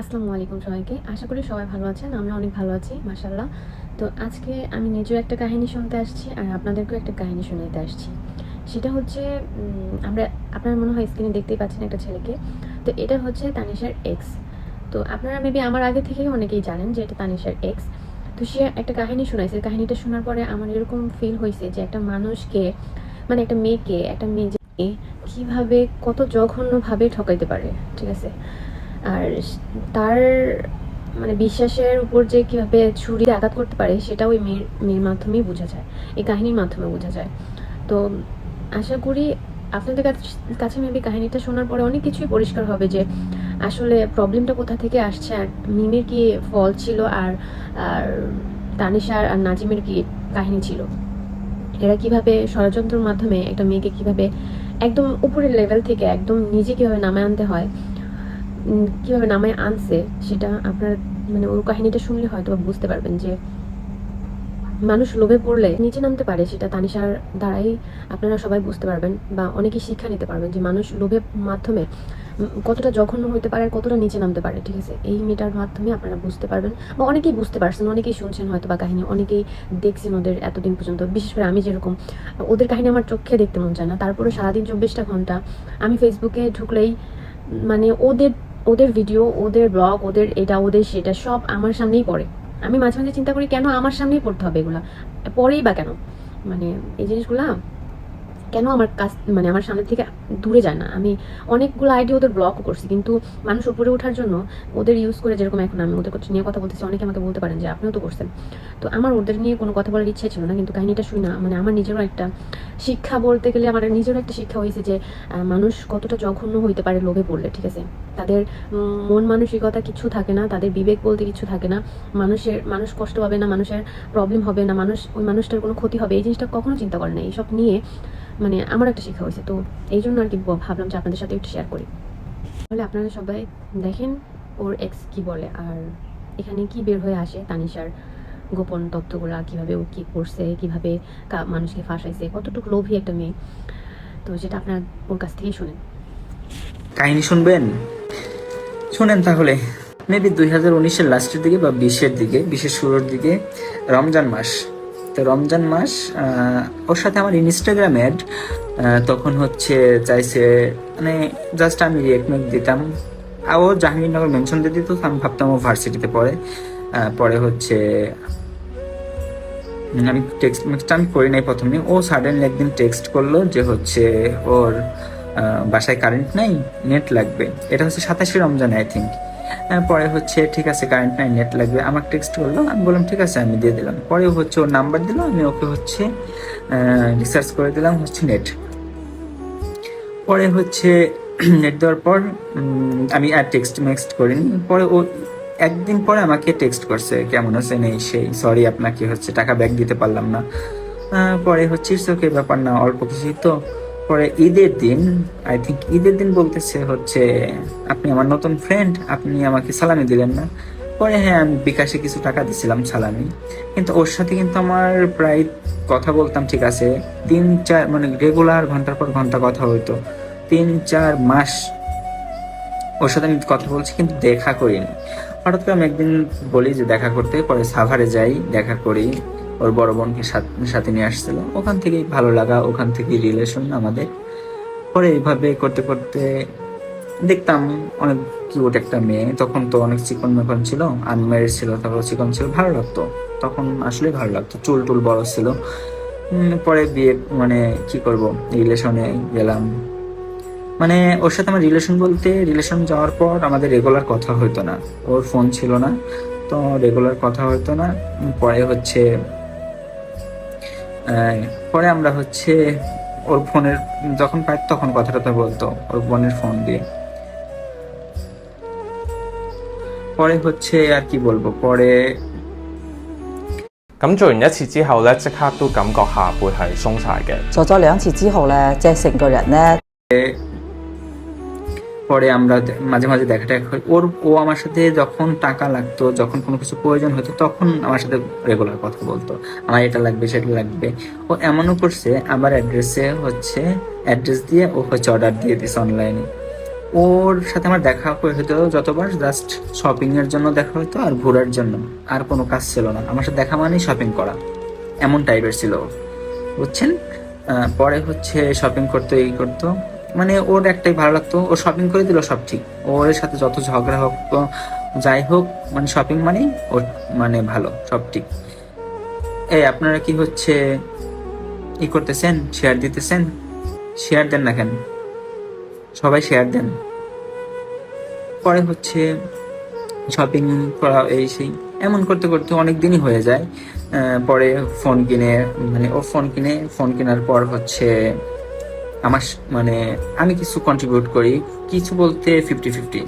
আসসালামু আলাইকুম সবাইকে। আশা করি সবাই ভালো আছেন আমি অনেক ভালো আছি মাশাল্লাহ তো আজকে আমি নিজেও একটা কাহিনী শুনতে আসছি আর আপনাদেরকেও একটা কাহিনী শোনাতে আসছি। সেটা হচ্ছে আমরা, আপনার মনে হয় স্ক্রিনে দেখতেই পাচ্ছেন একটা ছেলেকে। তো এটা হচ্ছে তানিশার এক্স তো আপনারা মেবি আমার আগে থেকেই অনেকেই জানেন যে এটা তানিশার এক্স তো সে একটা কাহিনী শোনাইছে। কাহিনীটা শোনার পরে আমার এরকম ফিল হয়েছে যে একটা মানুষকে মানে একটা মেয়েকে, একটা মেয়ে কীভাবে কত জঘন্যভাবে ঠকাইতে পারে, ঠিক আছে? আর তার মানে বিশ্বাসের উপর যে কীভাবে ছুরি আঘাত করতে পারে সেটা ওই মেয়ের মেয়ের মাধ্যমেই বোঝা যায়। এই কাহিনীর মাধ্যমে বোঝা যায়। তো আশা করি আপনাদের কাছ- মেবি কাহিনীটা শোনার পরে অনেক কিছুই পরিষ্কার হবে যে আসলে প্রবলেমটা কোথা থেকে আসছে আর মিমের কি ফল ছিল আর আর তানিশার আর নাজিমের কি কাহিনী ছিল? এরা কীভাবে ষড়যন্ত্রের মাধ্যমে একটা মেয়েকে কীভাবে একদম উপরের লেভেল থেকে একদম নিজে কীভাবে নামায় আনতে হয় কীভাবে নামায় আনছে, সেটা আপনার মানে ওর কাহিনীটা শুনলে হয়তো বুঝতে পারবেন যে মানুষ লোভে পড়লে নিচে নামতে পারে, সেটা তানিশার দ্বারাই আপনারা সবাই বুঝতে পারবেন বা অনেকেই শিক্ষা নিতে পারবেন যে মানুষ লোভের মাধ্যমে কতটা জঘন্য হতে পারে আর কতটা নিচে নামতে পারে, ঠিক আছে? এই মেয়েটার মাধ্যমে আপনারা বুঝতে পারবেন বা অনেকেই বুঝতে পারছেন, অনেকেই শুনছেন হয়তো বা কাহিনী, অনেকেই দেখছেন ওদের এতদিন পর্যন্ত। বিশেষ করে আমি যেরকম, ওদের কাহিনী আমার চোখে দেখতে মন চায় না। তারপরে সারাদিন চব্বিশটা ঘণ্টা আমি ফেসবুকে ঢুকলেই মানে ওদের ওদের ভিডিও ওদের ব্লগ ওদের এটা, ওদের সেটা সব আমার সামনেই পড়ে। আমি মাঝে মাঝে চিন্তা করি কেন আমার সামনেই পড়তে হবে এগুলা? পরেই বা কেন? মানে এই জিনিসগুলা কেন আমার কাছ মানে আমার সামনে থেকে দূরে যায় না? আমি অনেকগুলো আইডিয়া ওদের ব্লক করছি, কিন্তু মানুষ উপরে ওঠার জন্য ওদের ইউজ করে যেরকম এখন আমি ওদের কথা নিয়ে কথা বলতেছি, অনেকে আমাকে বলতে পারেন যে আপনিও তো করছেন। তো আমার ওদের নিয়ে কোনো কথা বলার ইচ্ছে ছিল না, কিন্তু কাহিনীটা শুই না মানে আমার নিজেরও একটা শিক্ষা বলতে গেলে আমার নিজেরও একটা শিক্ষা হয়েছে যে মানুষ কতটা জঘন্য হইতে পারে লোভে পড়লে, ঠিক আছে? তাদের মন মানসিকতা কিছু থাকে না, তাদের বিবেক বলতে কিছু থাকে না, মানুষের মানুষ কষ্ট পাবে না, মানুষের প্রবলেম হবে না, মানুষ ওই মানুষটার কোনো ক্ষতি হবে, এই জিনিসটা কখনো চিন্তা করে না। এইসব নিয়ে মানে আমার একটা শেখা হয়েছে, তো এই জন্য আর কি ভাবলাম যে আপনাদের সাথে একটু শেয়ার করি। তাহলে আপনারা সবাই দেখেন ওর এক্স কি বলে আর এখানে কি বের হয়ে আসে, তানিশার গোপন তথ্যগুলা, কীভাবে ও কি করছে, কীভাবে মানুষকে ফাঁসাইছে, কতটুকু লোভী একটা মেয়ে। তো সেটা আপনার ওর কাছ থেকেই শুনেন। কাহিনী শুনবেন? শুনেন তাহলে। মেবি দুই হাজার উনিশের লাস্টের দিকে বা বিশের দিকে, বিশের শুরুর দিকে, রমজান মাস। তো রমজান মাস ওর সাথে আমার ইনস্টাগ্রাম অ্যাড তখন হচ্ছে চাইছে মানে জাস্ট আমি রিয়েক্ট দিতাম। ও জাহাঙ্গীরনগর মেনশন দিয়ে দিত আমি ভাবতাম ও ভার্সিটিতে পড়ে। পরে হচ্ছে আমি টেক্সট মেক্সট আমি করি নাই প্রথমে। ও সাডেনলি একদিন টেক্সট করল যে হচ্ছে ওর বাসায় কারেন্ট নাই নেট লাগবে। এটা হচ্ছে সাতাশে রমজান আই থিঙ্ক পরে হচ্ছে, ঠিক আছে কারেন্ট নাই নেট লাগবে। আমার টেক্সট করল, আমি বললাম, ঠিক আছে, আমি দিয়ে দিলাম। পরে হচ্ছে ওর নাম্বার দিল, আমি ওকে হচ্ছে রিসার্চ করে দিলাম হচ্ছে নেট পরে হচ্ছে নেট দেওয়ার পর আমি আর টেক্সট মেক্সট করিনি। পরে ও, একদিন পরে আমাকে টেক্সট করছে, কেমন আছে নেই সেই সরি আপনাকে হচ্ছে টাকা ব্যাক দিতে পারলাম না। পরে হচ্ছে ওকে ব্যাপার না, অল্প কিছুই তো। পরে ঈদের দিন আই থিঙ্ক ঈদের দিন বলতেছে হচ্ছে, আপনি আমার নতুন ফ্রেন্ড আপনি আমাকে সালামি দিলেন না। পরে হ্যাঁ আমি বিকাশে কিছু টাকা দিছিলাম সালামি। কিন্তু ওর সাথে কিন্তু আমার প্রায় কথা বলতাম, ঠিক আছে। তিন চার মানে রেগুলার ঘণ্টার পর ঘণ্টা কথা হইতো। তিন, চার মাস ওর সাথে আমি কথা বলছি, কিন্তু দেখা করিনি। হঠাৎ করে আমি একদিন বলি যে দেখা করতে, পরে সাভারে যাই, দেখা করি। ওর বড় বোনকে সাথ- নিয়ে আসছিল। ওখান থেকেই ভালো লাগা, ওখান থেকেই রিলেশন আমাদের। পরে এইভাবে করতে করতে দেখতাম অনেক কিউট একটা মেয়ে। তখন তো অনেক চিকন মেকন ছিল আনমেরিড ছিল, তারপর চিকন ছিল, ভালো লাগতো। তখন আসলে ভালো লাগতো, চুল টুল বড় ছিল। পরে বিয়ে মানে কি করব রিলেশনে গেলাম। মানে ওর সাথে আমার রিলেশন বলতে রিলেশন যাওয়ার পর আমাদের রেগুলার কথা হতো না। ওর ফোন ছিল না, তো রেগুলার কথা হতো না। পরে হচ্ছে পরে আমরা হচ্ছে ওর ফোনের যখন পাই তখন কথা টথা বলতো ওর বোনের ফোন দিয়ে পরে হচ্ছে আর কি বলবো পরে 咁做完一次之后咧，即刻都感觉下背系松晒嘅。做咗两次之后咧，即系成个人咧 পরে আমরা মাঝে মাঝে দেখা টেখা করি। ওর, ও আমার সাথে যখন টাকা লাগতো, যখন কোনো কিছু প্রয়োজন হতো, তখন আমার সাথে রেগুলার কথা বলতো। আমার এটা লাগবে, সেটা লাগবে। ও এমনও করছে, আমার অ্যাড্রেসে হচ্ছে অ্যাড্রেস দিয়ে ও হচ্ছে অর্ডার দিয়ে দিছে অনলাইনে ওর সাথে আমার দেখা হতো যতবার জাস্ট শপিং এর জন্য দেখা হতো আর ঘোরার জন্য। আর কোনো কাজ ছিল না। আমার সাথে দেখা মানেই শপিং করা। এমন টাইপের ছিল। বুঝছেন? পরে হচ্ছে শপিং করতো, এই করতো। মানে ওর একটাই ভালো লাগতো। ও শপিং করে দিল সব ঠিক। ওর সাথে যত ঝগড়া হোক যাই হোক মানে শপিং মানেই ওর মানে ভালো, সব ঠিক। এই আপনারা কি হচ্ছে ই করতেছেন? শেয়ার দিতেছেন? শেয়ার দেন না কেন? সবাই শেয়ার দেন। পরে হচ্ছে শপিং করা এই সেই, এমন করতে করতে অনেক দিনই হয়ে যায়। পরে ফোন কিনে মানে ও ফোন কিনে ফোন কেনার পর হচ্ছে আমার মানে আমি কিছু কন্ট্রিবিউট করি, কিছু বলতে ফিফটি ফিফটি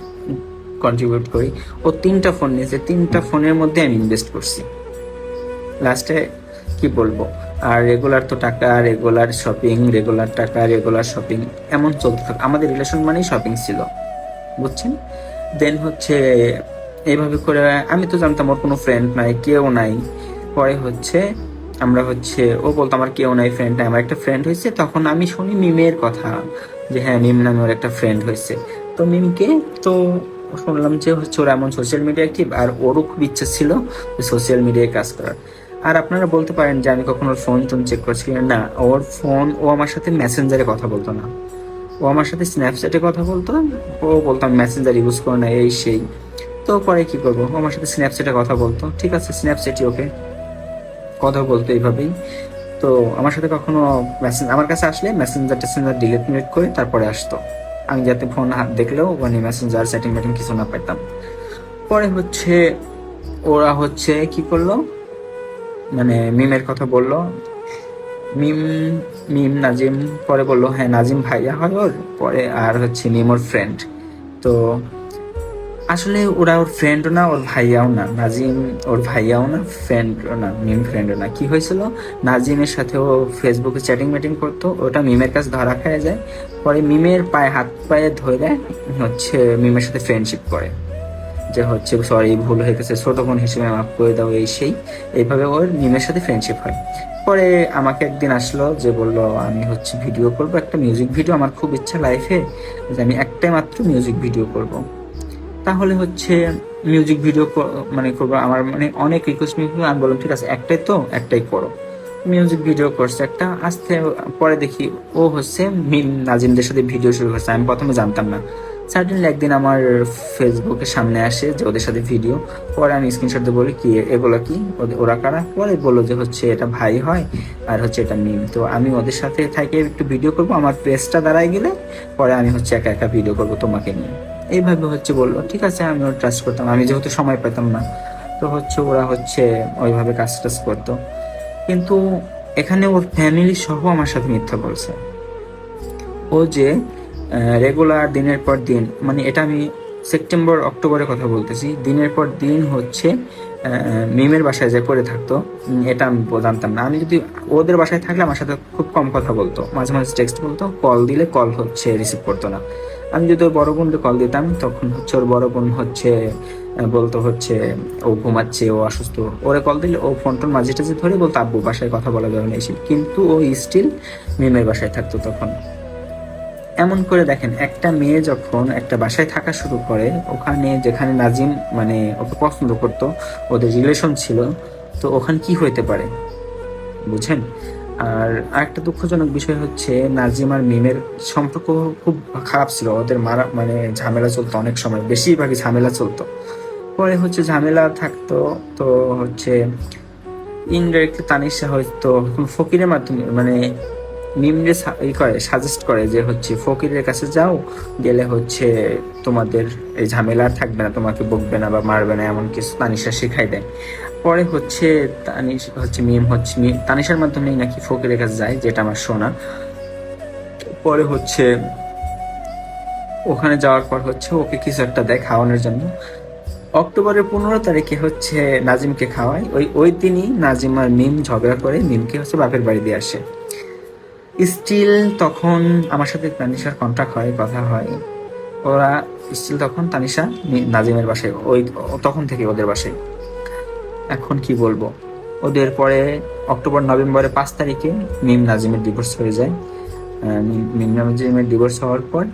কন্ট্রিবিউট করি। ও তিনটা ফোন নিয়েছে, তিনটা ফোনের মধ্যে আমি ইনভেস্ট করছি। লাস্টে কি বলব? আর রেগুলার তো টাকা রেগুলার শপিং রেগুলার টাকা রেগুলার শপিং এমন চলতে থাকে আমাদের রিলেশন মানেই শপিং ছিল। বুঝছেন? দেন হচ্ছে, এইভাবে করে, আমি তো জানতাম ওর কোনো ফ্রেন্ড নাই, কেউ নাই। পরে হচ্ছে আমরা হচ্ছে, ও বলতো, আমার কেউ নাই ফ্রেন্ড আমার একটা ফ্রেন্ড হয়েছে। তখন আমি শুনি মিমের কথা, যে হ্যাঁ মিম নামে ওর একটা ফ্রেন্ড হয়েছে। তো মিমকে, তো শুনলাম যে হচ্ছে ওর এমন সোশ্যাল মিডিয়া অ্যাক্টিভ আর ওরও খুব ইচ্ছা ছিল সোশ্যাল মিডিয়ায় কাজ করার। আর আপনারা বলতে পারেন যে আমি কখনো ফোন টোন চেক করছি না, ওর ফোন ও আমার সাথে মেসেঞ্জারে কথা বলতো না। ও আমার সাথে স্ন্যাপচ্যাটে কথা বলতো, ও বলতো, আমি মেসেঞ্জার ইউজ করো না, এই সেই। তো পরে কি করব? ও আমার সাথে স্ন্যাপচ্যাটে কথা বলতো। ঠিক আছে স্ন্যাপচ্যাটই ওকে। কথা বলতো এইভাবেই। তো আমার সাথে কখনো মেসেঞ্জ আমার কাছে আসলে মেসেঞ্জার টেসেঞ্জার ডিলিট মিলিট করে তারপরে আসতো। আমি যাতে ফোন হাত দেখলেও মানে মেসেঞ্জার সেটিং মেটিং কিছু না পাইতাম। পরে হচ্ছে ওরা হচ্ছে কি করল? মানে মিমের কথা বলল। মিম মিম নাজিম পরে বলল হ্যাঁ নাজিম ভাইয়া হয় ওর? পরে আর হচ্ছে মিম ওর ফ্রেন্ড তো আসলে ওরা ওর ফ্রেন্ডও না, ওর ভাইয়াও না। নাজিম ওর ভাইয়াও না ফ্রেন্ডও না মিম ফ্রেন্ডও না। কি হয়েছিল? নাজিমের সাথে ও ফেসবুকে চ্যাটিং ম্যাটিং করতো, ওটা মিমের কাছে ধরা খায় যায়। পরে মিমের পায়ে হাত পায়ে ধরে হচ্ছে মিমের সাথে ফ্রেন্ডশিপ করে। যে হচ্ছে সরি ভুল হয়ে গেছে, ছোট বোন হিসেবে মাফ করে দাও, এই সেই। এইভাবে ওর মিমের সাথে ফ্রেন্ডশিপ হয়। পরে আমাকে একদিন আসলো যে বলল, আমি হচ্ছে ভিডিও করব, একটা মিউজিক ভিডিও আমার খুব ইচ্ছা লাইফে যে আমি একটাই মাত্র মিউজিক ভিডিও করব। তাহলে হচ্ছে মিউজিক ভিডিও মানে করব আমার মানে অনেক রিকোয়েস্ট মিউজিক আমি বললাম, ঠিক আছে, একটাই তো, একটাই করো। মিউজিক ভিডিও করছে একটা, আস্তে পরে দেখি, ও হচ্ছে মিম নাজিমদের সাথে ভিডিও শুরু করছে। আমি প্রথমে জানতাম না। সার্টেনলি একদিন আমার ফেসবুকের সামনে আসে যে ওদের সাথে ভিডিও পরে আমি স্ক্রিনশট দিয়ে বলি, কি, এগুলো কি? ওরা কারা? পরে বলল যে হচ্ছে এটা ভাই হয় আর হচ্ছে এটা মিম। তো আমি ওদের সাথে থেকে একটু ভিডিও করব, আমার পেজটা দাঁড়ায় গেলে পরে আমি হচ্ছে একা একা ভিডিও করব তোমাকে নিয়ে। এইভাবে হচ্ছে বলল, ঠিক আছে আমি ওর ট্রাস্ট করতাম। আমি যেহেতু সময় পেতাম না। তো হচ্ছে ওরা হচ্ছে ওইভাবে কাজ টাজ করতো। কিন্তু এখানে ওর ফ্যামিলি সহ আমার সাথে মিথ্যা বলছে। ও যে রেগুলার দিনের পর দিন মানে এটা আমি সেপ্টেম্বর অক্টোবরের কথা বলতেছি, দিনের পর দিন হচ্ছে মিমের বাসায় যে করে থাকতো এটা আমি জানতাম না। আমি যদি ওদের বাসায় থাকলে আমার সাথে খুব কম কথা বলতো। মাঝে মাঝে টেক্সট বলতো কল দিলে কল হচ্ছে রিসিভ করতো না। আমি যদি ওর বড় বোনকে কল দিতাম, তখন হচ্ছে ওর বড় বোন হচ্ছে বলতো হচ্ছে, ও ঘুমাচ্ছে, ও অসুস্থ। ওরে কল দিলে ও ফোন টোন মাঝে টাঝে ধরে বলতো, আব্বু, বাসায় কথা বলা যাবে না এসে কিন্তু ও স্টিল মিমের বাসায় থাকতো তখন। এমন করে দেখেন, একটা মেয়ে যখন একটা বাসায় থাকা শুরু করে, ওখানে যেখানে নাজিম মানে ওকে পছন্দ করতো, ওদের রিলেশন ছিল, তো ওখানে কি হইতে পারে? বুঝেন আর আরেকটা দুঃখজনক বিষয় হচ্ছে নাজিম আর মিমের সম্পর্ক খুব খারাপ ছিল। ওদের মারা মানে ঝামেলা চলতো অনেক সময়, বেশিরভাগই ঝামেলা চলতো। পরে হচ্ছে ঝামেলা থাকতো, তো হচ্ছে ইনডাইরেক্টলি তানিশা হয়তো ফকিরের মাধ্যমে মানে মিমরে ই করে সাজেস্ট করে যে হচ্ছে, ফকিরের কাছে যাও, গেলে হচ্ছে তোমাদের এই ঝামেলা থাকবে না, তোমাকে বকবে না বা মারবে না, এমন কিছু তানিশা শেখাই দেয়। পরে হচ্ছে তানিশ হচ্ছে মিম, হচ্ছে তানিশার মাধ্যমেই নাকি ফকিরের কাছে যায়, যেটা আমার শোনা পরে হচ্ছে ওখানে যাওয়ার পর হচ্ছে ওকে কিছু একটা দেয় খাওয়ানোর জন্য। অক্টোবরের পনেরো তারিখে হচ্ছে নাজিমকে খাওয়ায়। ওই ওই দিনই নাজিম আর মিম ঝগড়া করে মিমকে হচ্ছে বাপের বাড়ি দিয়ে আসে। স্টিল তখন আমার সাথে তানিশার কন্ট্যাক্ট হয়, কথা হয়। ওরা স্টিল তখন তানিশা নাজিমের বাসায়, ওই তখন থেকে ওদের বাসায়। এখন কি বলব? ওদের পরে অক্টোবর, নভেম্বরের পাঁচ তারিখে মিম নাজিমের ডিভোর্স হয়ে যায়। মিম- নাজিমের ডিভোর্স হওয়ার পর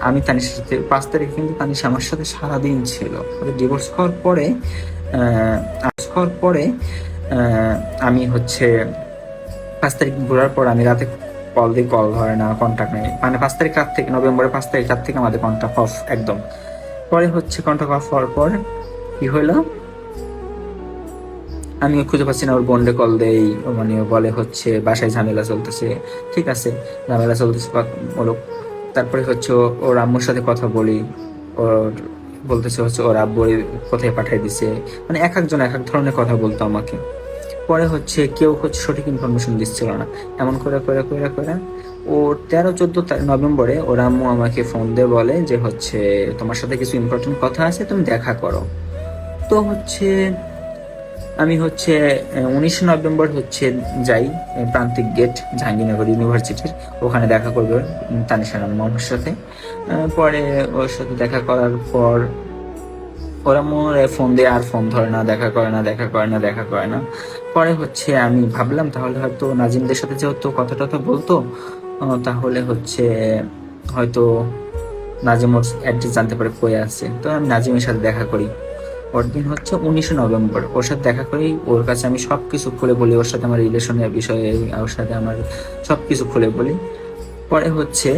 আমি তানিশার সাথে, পাঁচ তারিখে কিন্তু তানিশা আমার সাথে সারাদিন ছিল। ডিভোর্স হওয়ার পরে হওয়ার পরে আমি হচ্ছে পাঁচ তারিখ ঘোরার পর আমি রাতে কল দিয়ে কল ধরে না কন্ট্যাক্ট নেই। মানে পাঁচ তারিখ রাত থেকে, নভেম্বরের পাঁচ তারিখ রাত থেকে আমাদের কন্ট্যাক্ট অফ একদম। পরে হচ্ছে কন্ট্যাক্ট অফ হওয়ার পর কি হলো? আমি খুঁজে পাচ্ছি না, ওর বন্ডে কল দেই মানে বলে হচ্ছে বাসায় ঝামেলা চলতেছে। ঠিক আছে, ঝামেলা চলতেছে বলো তারপরে হচ্ছে ওর আম্মুর সাথে কথা বলি, ওর বলতেছে হচ্ছে ওর আব্বু কোথায় পাঠিয়ে দিছে। মানে এক একজন এক এক ধরনের কথা বলতো আমাকে। পরে হচ্ছে কেউ হচ্ছে সঠিক ইনফরমেশন দিচ্ছিল না। এমন করে করে করে করে, ও তেরো, চোদ্দ নভেম্বরে ওর আম্মু আমাকে ফোন দিয়ে বলে যে হচ্ছে তোমার সাথে কিছু ইম্পর্টেন্ট কথা আছে, তুমি দেখা করো। তো হচ্ছে আমি হচ্ছে উনিশ নভেম্বর হচ্ছে যাই প্রান্তিক গেট জাহাঙ্গীরনগর ইউনিভার্সিটির ওখানে দেখা করবে তানিশার আম্মু সাথে। পরে ওর সাথে দেখা করার পর, ওরা মনে ফোন দিয়ে, আর ফোন ধরে না, দেখা করে না, দেখা করে না, দেখা করে না। পরে হচ্ছে আমি ভাবলাম, তাহলে হয়তো নাজিমদের সাথে যেহেতু কথা টথা বলতো তাহলে হচ্ছে হয়তো নাজিম ওর অ্যাড্রেস জানতে পারে কই আছে। তো আমি নাজিমের সাথে দেখা করি। ওর দিন হচ্ছে উনিশে নভেম্বর। ওর সাথে দেখা করি ওর কাছে আমি সব কিছু খুলে বলি, ওর সাথে আমার রিলেশনের বিষয়ে, ওর সাথে আমার সব কিছু খুলে বলি। পরে হচ্ছে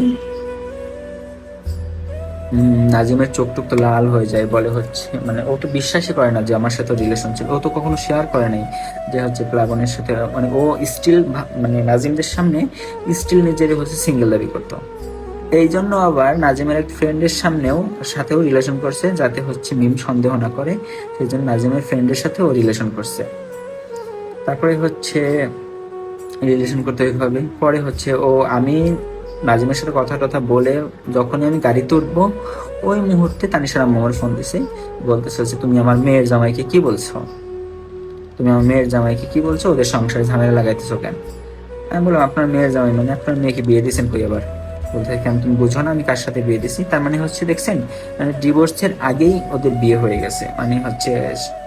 নাজিমের চোখ টুক তো লাল হয়ে যায়, বলে হচ্ছে মানে ও তো বিশ্বাসই করে না যে আমার সাথে রিলেশন ছিল। ও তো কখনো শেয়ার করে নাই যে হচ্ছে প্লাবনের সাথে মানে ও স্টিল মানে নাজিমদের সামনে স্টিল নিজের হচ্ছে সিঙ্গেল দাবি করতো। এই জন্য আবার নাজিমের এক ফ্রেন্ডের সামনেও সাথেও রিলেশন করছে, যাতে হচ্ছে মিম সন্দেহ না করে। সেই জন্য নাজিমের ফ্রেন্ডের সাথেও রিলেশন করছে। তারপরে হচ্ছে রিলেশন করতে হবে। পরে হচ্ছে ও, আমি নাজিমের সাথে কথা টথা বলে যখনই আমি গাড়িতে উঠবো ওই মুহূর্তে তানিশার আম্মু ফোন দিছে। বলতেছে হচ্ছে তুমি আমার মেয়ের জামাইকে কি বলছো? তুমি আমার মেয়ের জামাইকে কি বলছো? ওদের সংসারে ঝামেলা লাগাইতেছো কেন? আমি বললাম, আপনার মেয়ের জামাই মানে আপনার মেয়েকে বিয়ে দিয়েছেন কই আবার? বলতে কেন তুমি বুঝো না আমি কার সাথে বিয়ে দিছি তার মানে হচ্ছে, দেখছেন ডিভোর্সের আগেই ওদের বিয়ে হয়ে গেছে। মানে হচ্ছে,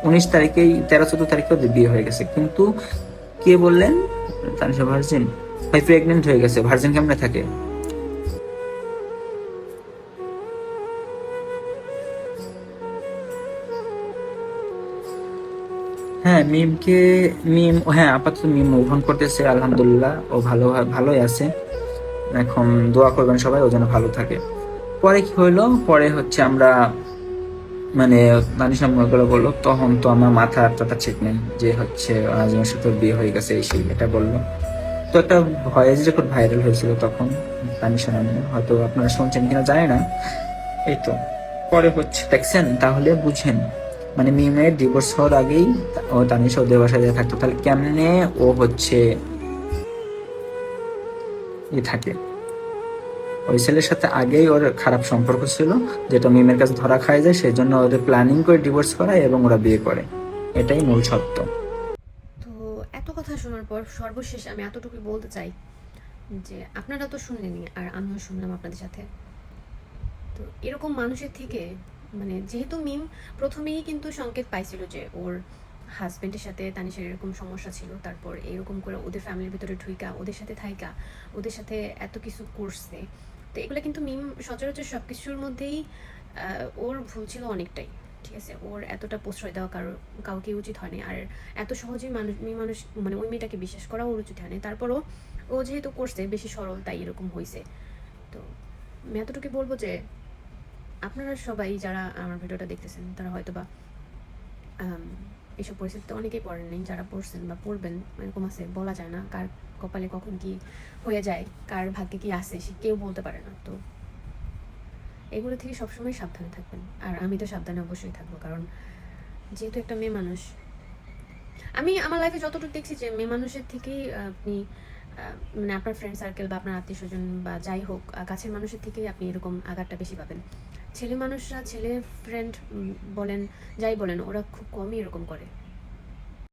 উনিশ তারিখেই, তেরো, চোদ্দ তারিখে ওদের বিয়ে হয়ে গেছে। কিন্তু কে বললেন? তানিশা ভার্জিন। ভাই প্রেগনেন্ট হয়ে গেছে। ভার্জিন কেমনে থাকে? হ্যাঁ মিমকে, মিম হ্যাঁ আপাতত মিম মুভ অন করতেছে, আলহামদুলিল্লাহ। ও ভালো, ভালোই আছে। এখন দোয়া করবেন সবাই, ও যেন ভালো থাকে। পরে কি হইল? পরে হচ্ছে আমরা মানে নানি সামনে বলল, তখন তো আমার মাথা টাথা ঠিক নেই, যে হচ্ছে নাজিমের সাথে বিয়ে হয়ে গেছে, এই সেই, এটা বলল। তো একটা ভয়েস রেকর্ড ভাইরাল হয়েছিল তখন তানি সামনে হয়তো আপনারা শুনছেন কিনা জানি না। এই তো। পরে হচ্ছে, দেখছেন? তাহলে বুঝেন। মানে মিমের ডিভোর্স হওয়ার আগেই ও তানিশা ওদের বাসায় যেয়ে থাকতো। তাহলে কেমনে ও হচ্ছে ই থাকে। ওই ছেলের সাথে আগেই ওর খারাপ সম্পর্ক ছিল, যেটা মিমের কাছে ধরা খায় যায় সেই জন্য ওদের প্ল্যানিং করে ডিভোর্স করায় এবং ওরা বিয়ে করে। এটাই মূল সত্য। তো এত কথা শোনার পর সর্বশেষ আমি এতটুকুই বলতে চাই যে, আপনারা তো শুনলেনই আর আমিও শুনলাম আপনাদের সাথে। তো এরকম মানুষের থেকে মানে যেহেতু মিম প্রথমেই কিন্তু সংকেত পাইছিল যে ওর হাজবেন্ডের সাথে তানিশের এরকম সমস্যা ছিল, তারপর এরকম করে ওদের ফ্যামিলির ভিতরে ঢুইকা, ওদের সাথে থাইকা, ওদের সাথে এত কিছু করছে। তো এগুলো কিন্তু মিম সচরাচর সব কিছুর মধ্যেই ওর ভুল ছিল অনেকটাই, ঠিক আছে? ওর এতটা প্রশ্রয় দেওয়া কারও, কাউকে উচিত হয়নি। আর এত সহজেই মানুষ মেয়ে মানুষ মানে ওই মেয়েটাকে বিশ্বাস করা ওর উচিত হয়নি। তারপরও ও যেহেতু করছে, বেশি সরল, তাই এরকম হয়েছে তো আমি এতটুকু বলব যে, আপনারা সবাই যারা আমার ভিডিওটা দেখতেছেন, তারা হয়তো বা এসব পরিস্থিতিতে অনেকেই পড়েন নাই, যারা পড়ছেন বা পড়বেন, এরকম আছে, বলা যায় না কার কপালে কখন কি হয়ে যায়, কার ভাগ্যে কি আসে সে কেউ বলতে পারে না। তো এগুলো থেকে সবসময় সাবধানে থাকবেন, আর আমি তো সাবধানে অবশ্যই থাকব, কারণ যেহেতু একটা মেয়ে মানুষ, আমি আমার লাইফে যতটুকু দেখছি যে মেয়ে মানুষের থেকেই আপনি মানে আপনার ফ্রেন্ড সার্কেল বা আপনার আত্মীয় স্বজন বা যাই হোক কাছের মানুষের থেকেই আপনি এরকম আঘাতটা বেশি পাবেন। ছেলে মানুষরা ছেলে ফ্রেন্ড বলেন যাই বলেন ওরা খুব কমই এরকম করে।